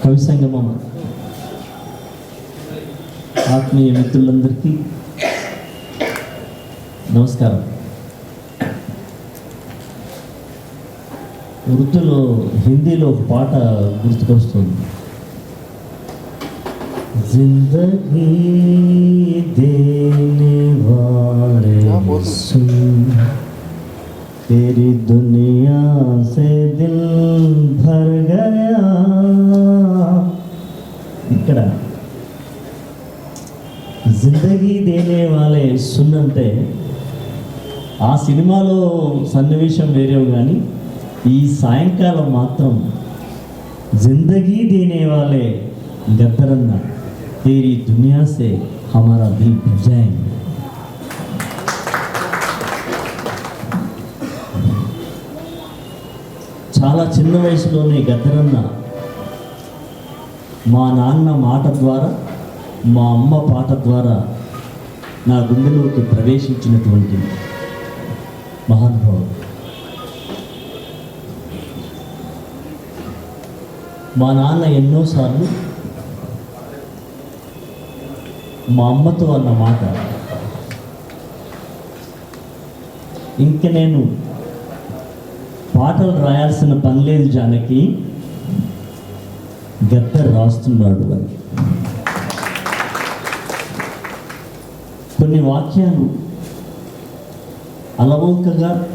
కవి సంగమం ఆత్మీయ మిత్రులందరికీ నమస్కారం ఉర్దూలో హిందీలో ఒక పాట గుర్తుకొస్తుంది జిందగీ దేనే వాలే సున్ तेरी दुनिया से दिल వాలే అంటే ఆ సినిమాలో సన్నివేశం వేరేవు కానీ ఈ సాయంకాలం మాత్రం జిందగీ దేనే వాళ్ళే గద్దరన్న తేరీ దునియాసే హమారా దిల్ భజాయింగ్ చాలా చిన్న వయసులోనే గద్దరన్న మా నాన్న మాట ద్వారా మా అమ్మ పాట ద్వారా నా గుండెలోకి ప్రవేశించినటువంటి మహానుభావుడు. మా నాన్న ఎన్నోసార్లు మా అమ్మతో అన్న మాట ఇంక నేను పాటలు రాయాల్సిన పని లేదు జానకి గద్దర్ రాస్తున్నాడు అని. కొన్ని వాక్యాలు అలవోకగా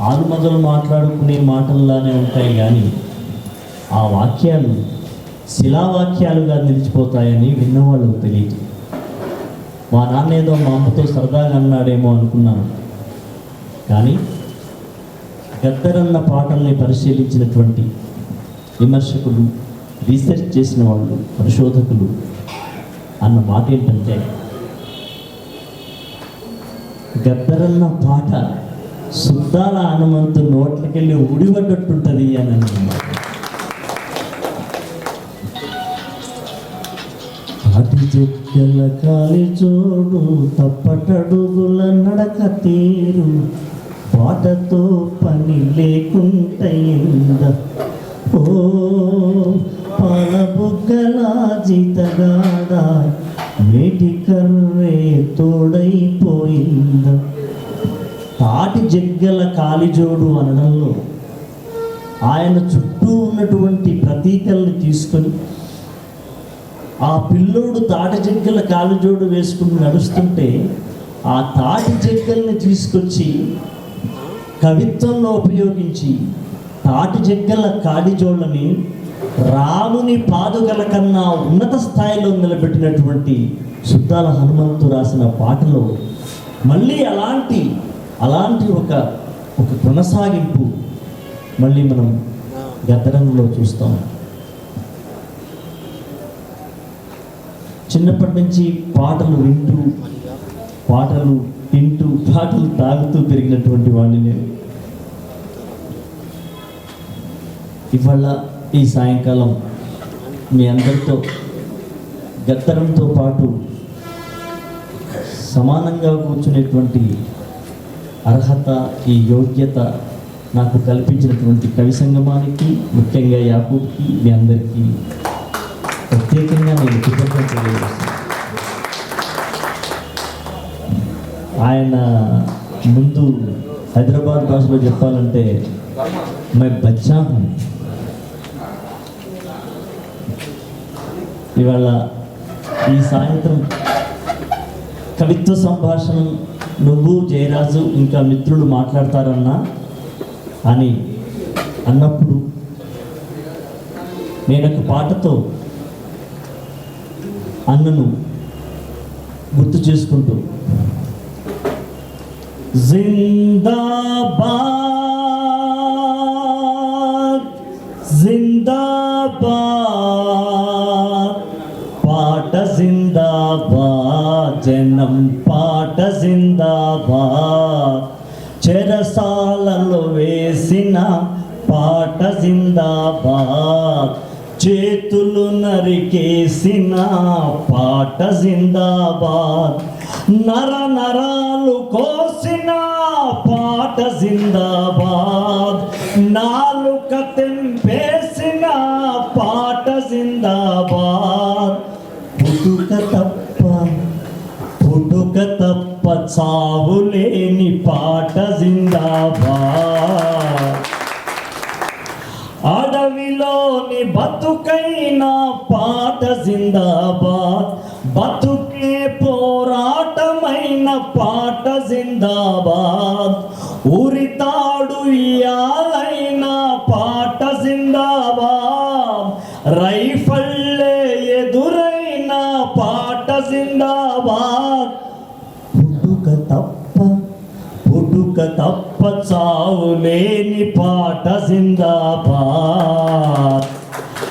ఆలుమదలు మాట్లాడుకునే మాటల్లానే ఉంటాయి కానీ ఆ వాక్యాలు శిలావాక్యాలుగా నిలిచిపోతాయని విన్నవాళ్ళకు తెలియదు. మా నాన్న ఏదో మా అమ్మతో సరదాగా అన్నాడేమో అనుకున్నాను. కానీ గద్దరన్న పాటల్ని పరిశీలించినటువంటి విమర్శకులు రీసెర్చ్ చేసిన వాళ్ళు పరిశోధకులు అన్న మాట ఏంటంటే గద్దరన్న పాట సుద్దాల హనుమంతు నోట్లకెళ్ళి ఉడిపడ్డట్టుంటుంది అని అన్నమాట అటు చెక్కల కాలి చోడు తప్పటడుగుల నడక తీరు పాటతో పని లేకుంటైంద ఓ పాల బుగ్గల జీతగాడ మేటి కర్రే తోడై తాటి జగ్గల కాలిజోడు అనడంలో ఆయన చుట్టూ ఉన్నటువంటి ప్రతీకల్ని తీసుకొని ఆ పిల్లోడు తాటి జగ్గల కాలిజోడు వేసుకుని నడుస్తుంటే ఆ తాటి జగ్గల్ని తీసుకొచ్చి కవిత్వంలో ఉపయోగించి తాటి జగ్గల కాడిజోళ్ళని రాముని పాదుగల కన్నా ఉన్నత స్థాయిలో నిలబెట్టినటువంటి సుద్దాల హనుమంతు రాసిన పాటలో మళ్ళీ అలాంటి అలాంటి ఒక ఒక కొనసాగింపు మళ్ళీ మనం గద్దరంలో చూస్తాం. చిన్నప్పటి నుంచి పాటలు వింటూ పాటలు తింటూ పాటలు తాగుతూ పెరిగినటువంటి వాడిని నేను. ఇవాళ ఈ సాయంకాలం మీ అందరితో గత్తరంతో పాటు సమానంగా కూర్చునేటువంటి అర్హత ఈ యోగ్యత నాకు కల్పించినటువంటి కవి సంగమానికి ముఖ్యంగా యాకూబ్కి మీ అందరికీ ప్రత్యేకంగా నేను కృతజ్ఞత తెలియజేస్తాను ఆయన ముందు హైదరాబాద్ భాషలో చెప్పాలంటే మై బచ్చా ఇవాళ ఈ సాయంత్రం కవిత్వ సంభాషణ నువ్వు జయరాజు ఇంకా మిత్రులు మాట్లాడతారన్నా అని అన్నప్పుడు నేను ఒక పాటతో అన్నను గుర్తు చేసుకుంటూ జిందాబాద్ జిందాబాద్ పాట జిందాబాద్. జనం పాట జిందాబాద్. చెరసాలలో వేసిన పాట జిందాబాద్. చేతులు నరికేసిన పాట జిందాబాద్. నర నరాలు కోసిన పాట జిందాబాద్. నాలుక తెంపేసిన పాట జిందాబాద్. పుట్టుక తప్ప చావు లేని పాట జిందాబా అడవిలోని బతుకైన పాట జిందాబాద్. బతుకే పోరాటమైన పాట జిందాబాద్. ఉరితాడు ఇయాలైన పాట జిందాబాద్. రైఫల్లే ఎదురైన పాట జిందాబాద్. తప్ప పుట్టుక తప్ప చావు లేని పాట జిందాబాద్.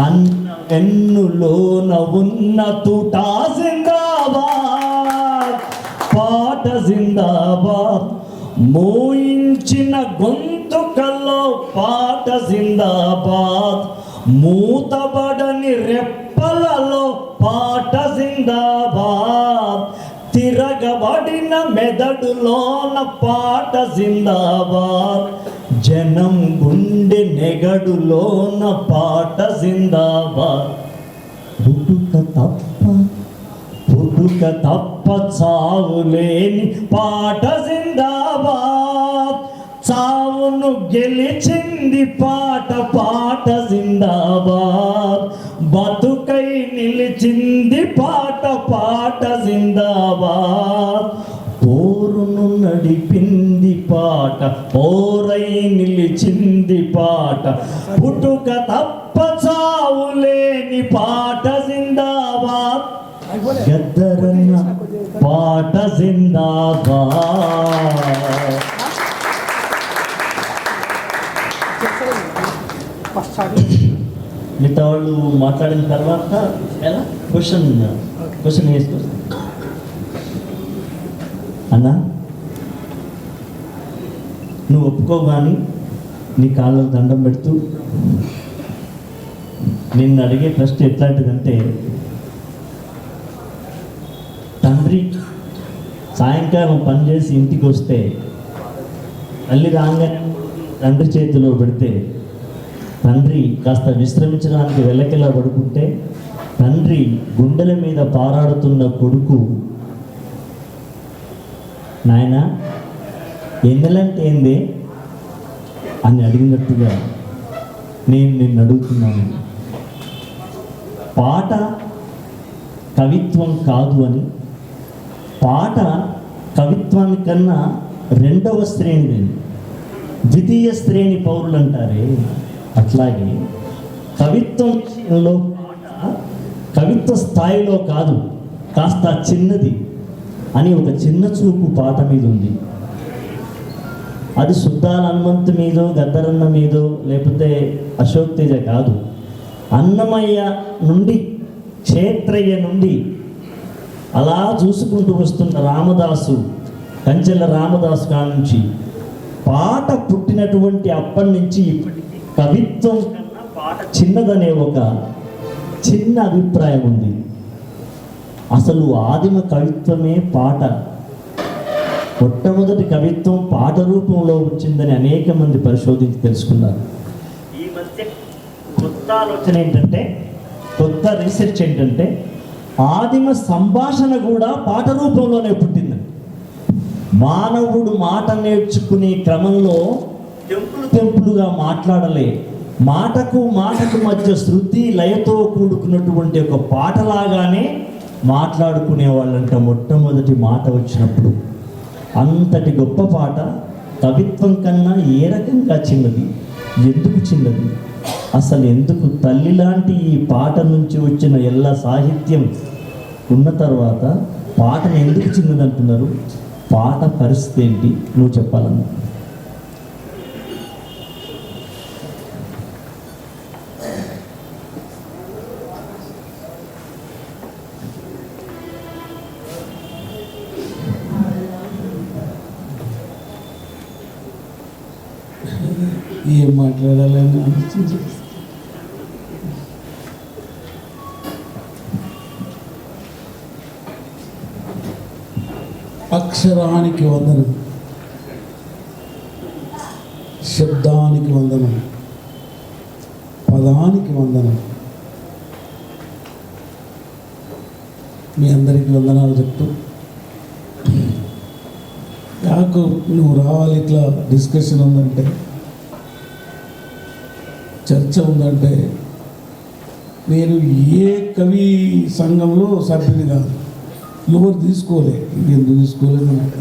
అన్న వెన్నులోన ఉన్న తుటా జిందాబాద్. పాట జిందాబాద్. మోయించిన గొంతుకల్లో పాట జిందాబాద్. మూతబడని రెప్పలలో పాట జిందాబాద్. తిరగబడిన మెదడులోన పాట జిందాబాద్. జనం గుండె నెగడులోన పాట జిందాబాద్. పుట్టుక తప్ప పుట్టుక తప్ప చావులేని పాట జిందాబాద్. చావును గెలిచింది పాట పాట జిందాబాద్. బతుకై నిలిచింది పాట పాట జిందాబాద్. పోరును నడిపింది పాట పోరై నిలిచింది పాట. పుట్టుక తప్ప చావులేని పాట జిందాబాద్. గద్దరన్న పాట జిందాబాద్. మిగతా వాళ్ళు మాట్లాడిన తర్వాత ఎలా? క్వశ్చన్ క్వశ్చన్ వేసుకో అన్నా నువ్వు ఒప్పుకో కానీ నీ కాళ్ళకు దండం పెడుతూ నిన్ను అడిగే ప్రశ్న ఎట్లాంటిదంటే తండ్రి సాయంకాలం పని చేసి ఇంటికి వస్తే తల్లి రాగానే తండ్రి చేతిలో పెడితే తండ్రి కాస్త విశ్రమించడానికి వెళ్ళకెలా పడుకుంటే తండ్రి గుండెల మీద పారాడుతున్న కొడుకు నాయన ఎన్నెలంటే ఏంది? అని అడిగినట్టుగా నేను నిన్ను అడుగుతున్నాను. పాట కవిత్వం కాదు అని పాట కవిత్వాన్ని కన్నా రెండవ శ్రేణి ద్వితీయ శ్రేణి పౌరులు అంటారే అట్లాగే కవిత్వంలో పాట కవిత్వ స్థాయిలో కాదు కాస్త చిన్నది అని ఒక చిన్న చూపు పాట మీద ఉంది. అది శుద్ధాల హనుమంత్ మీదో గద్దరన్న మీదో లేకపోతే అశోక్ తేజ కాదు. అన్నమయ్య నుండి క్షేత్రయ్య నుండి అలా చూసుకుంటూ వస్తున్న రామదాసు కంచెల రామదాసు కాడ నుంచి పాట పుట్టినటువంటి అప్పటి నుంచి ఇప్పటికి కవిత్వం కన్నా పాట చిన్నదనే ఒక చిన్న అభిప్రాయం ఉంది. అసలు ఆదిమ కవిత్వమే పాట. మొట్టమొదటి కవిత్వం పాట రూపంలో వచ్చిందని అనేక మంది పరిశోధించి తెలుసుకున్నారు. ఈ మధ్య కొత్త ఆలోచన ఏంటంటే కొత్త రీసెర్చ్ ఏంటంటే ఆదిమ సంభాషణ కూడా పాట రూపంలోనే పుట్టింది. మానవుడు మాట నేర్చుకునే క్రమంలో తెంపులు తెంపులుగా మాట్లాడలే. మాటకు మాటకు మధ్య శృతి లయతో కూడుకున్నటువంటి ఒక పాటలాగానే మాట్లాడుకునే వాళ్ళంట మొట్టమొదటి మాట వచ్చినప్పుడు. అంతటి గొప్ప పాట కవిత్వం కన్నా ఏ రకంగా చిన్నది? ఎందుకు చిన్నది? అసలు ఎందుకు తల్లి లాంటి ఈ పాట నుంచి వచ్చిన ఎల్ల సాహిత్యం ఉన్న తర్వాత పాటను ఎందుకు చిన్నది అంటున్నారు పాట పరిస్థితి ఏంటి? నువ్వు చెప్పాలన్నా. ఏం మాట్లాడాలని ఆలోచించి. అక్షరానికి వందనం. శబ్దానికి వందనం. పదానికి వందనం. మీ అందరికీ వందనాలు చెప్తూ. నాకు నువ్వు రావాలి ఇట్లా డిస్కషన్ ఉందంటే చర్చ ఉందంటే నేను ఏ కవి సంఘంలో సభ్యుని కాదు. ఎవరు తీసుకోలే. ఎందుకు తీసుకోలేదు నాకు